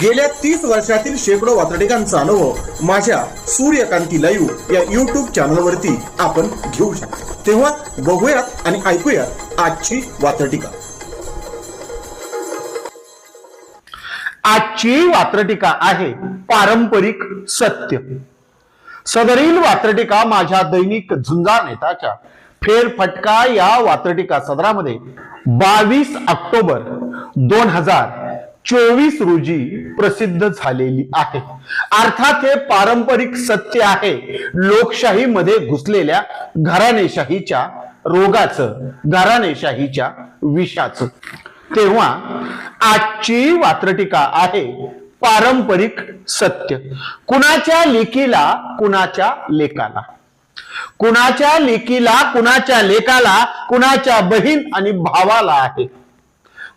गेल्या तीस वर्षातील शेकडो वातडिकांचा अनुभव माझ्या सूर्यकांती लाईव्ह या युट्यूब चॅनलवरती आपण घेऊ शकतो. तेव्हा बघूयात आणि ऐकूयात आजची वातडिका आजची वात्रटिका आहे पारंपरिक सत्य. सदरील वात्रटिका माझ्या दैनिक झुंजा नेताच्या फेरफटका या वात्रटिका सदरामध्ये बावीस ऑक्टोबर दोन हजार चोवीस रोजी प्रसिद्ध झालेली आहे. अर्थात हे पारंपरिक सत्य आहे. लोकशाहीमध्ये घुसलेल्या घराणेशाहीच्या रोगाचं घराणेशाहीच्या विषाचं. तेव्हा आजची वात्रटिका आहे पारंपरिक सत्य. कुणाच्या लेकीला कुणाच्या लेकाला? कुणाच्या लेकीला कुणाच्या लेकाला कुणाच्या बहीण आणि भावाला आहे?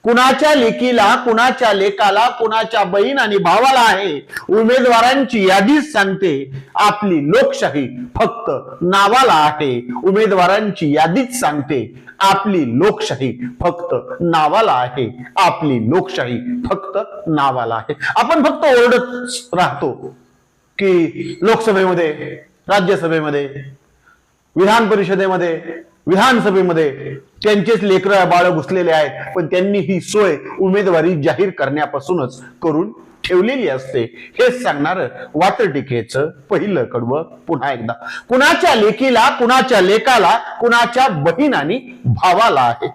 कुणाच्या लेकीला कुणाच्या लेकाला कुणाच्या बहीण आणि भावाला आहे उमेदवारांची यादीच सांगते. आपली लोकशाही फक्त नावाला आहे. उमेदवारांची यादीच सांगते. आपली लोकशाही फक्त नावाला आहे. आपली लोकशाही फक्त नावाला आहे. आपण फक्त ओरडत राहतो की लोकसभेमध्ये राज्यसभेमध्ये विधान परिषदेमध्ये विधानसभेमध्ये त्यांचेच लेकर बाळ घुसलेले आहेत पण त्यांनी ही सोय उमेदवारी जाहीर करण्यापासूनच करून ठेवलेली असते. हेच सांगणार वात्रटिकेचं पहिलं कडवं पुन्हा एकदा. कुणाच्या लेकीला कुणाच्या लेकाला कुणाच्या बहीण आणि भावाला आहे?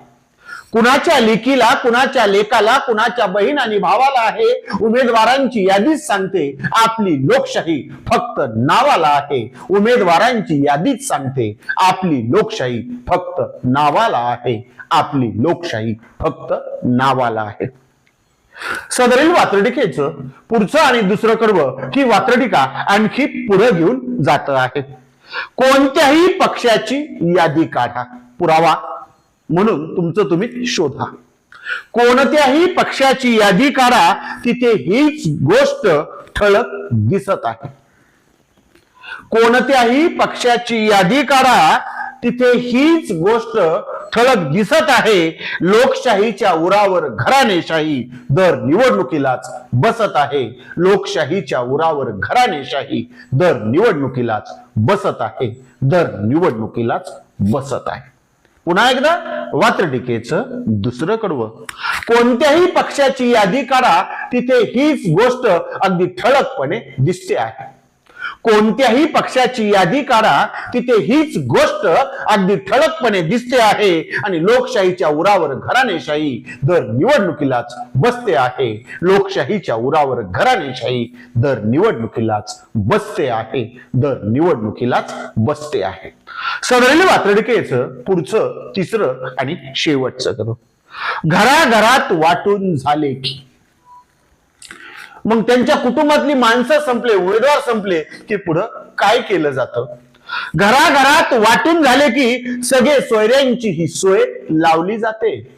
कुणाच्या लेकीला कुणाच्या लेकाला कुणाच्या बहीण आणि भावाला आहे उमेदवारांची यादीच सांगते. आपली लोकशाही फक्त नावाला आहे. उमेदवारांची यादीच सांगते. आपली लोकशाही फक्त नावाला आहे. आपली लोकशाही फक्त नावाला आहे. सदरील वात्रटिकेचं पुढचं आणि दुसरं कर्व ही वात्रटिका आणखी पुढे घेऊन जात आहे. कोणत्याही पक्षाची यादी काढा. पुरावा. म्हणून तुमचं तुम्ही शोधा. कोणत्याही पक्षाची यादी काढा तिथे हीच गोष्ट ठळक दिसत आहे. कोणत्याही पक्षाची यादी काढा तिथे हीच गोष्ट ठळक दिसत आहे. लोकशाहीच्या उरावर घराणेशाही दर निवडणुकीलाच बसत आहे. लोकशाहीच्या उरावर घराणेशाही दर निवडणुकीलाच बसत आहे. दर निवडणुकीलाच बसत आहे. पुन्हा एकदा वात्रटिकेचं दुसरं कडवं. कोणत्याही पक्षाची यादी काढा तिथे हीच गोष्ट अगदी ठळकपणे दिसते आहे. कोणत्याही पक्षाची यादी काढा तिथे हीच गोष्ट अगदी ठळकपणे दिसते आहे आणि लोकशाहीच्या उरावर घराणेशाही दर निवडणुकीलाच बसते आहे. लोकशाहीच्या उरावर घराणेशाही दर निवडणुकीलाच बसते आहे. दर निवडणुकीलाच बसते आहे. सदरेल वात्रडिकेचं पुढचं तिसरं आणि शेवटचं करू. घराघरात वाटून झाले की मग त्यांच्या कुटुंबातली माणसं संपले उमेदवार संपले की पुढं काय केलं जातं? घराघरात वाटून झाले की सगळे सोयऱ्यांची ही सोय लावली जाते.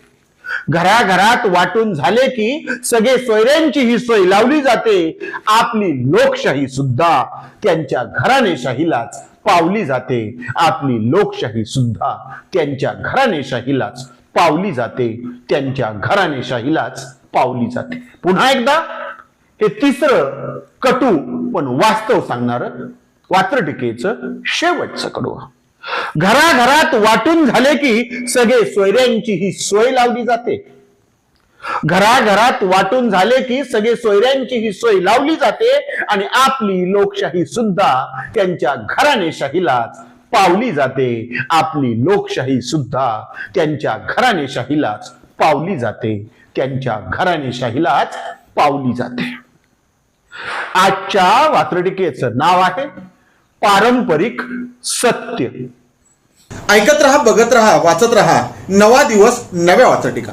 घराघरात वाटून झाले की सगळे सोयऱ्यांची ही सोय लावली जाते. आपली लोकशाही सुद्धा त्यांच्या घराणेशाहीलाच पावली जाते. आपली लोकशाही सुद्धा त्यांच्या घराणेशाहीलाच पावली जाते. त्यांच्या घराणेशाहीलाच पावली जाते. पुन्हा एकदा हे तिसरं कटू पण वास्तव सांगणार वात्रटिकेचं शेवटचं कडवं घराघरात वाटून झाले की सगळे सोयऱ्यांची ही सोय लावली जाते. घराघरात वाटून झाले की सगळे सोयऱ्यांची ही सोय लावली जाते आणि आपली लोकशाही सुद्धा त्यांच्या घराणेशाहीलाच पावली जाते. आपली लोकशाही सुद्धा त्यांच्या घराणेशाहीलाच पावली जाते. त्यांच्या घराणेशाहीलाच पावली जाते. आजच्या वात्रटिकेचं नाव आहे पारंपरिक सत्य. ऐकत रहा बघत रहा वाचत रहा. नवा दिवस नव्या वाचटिका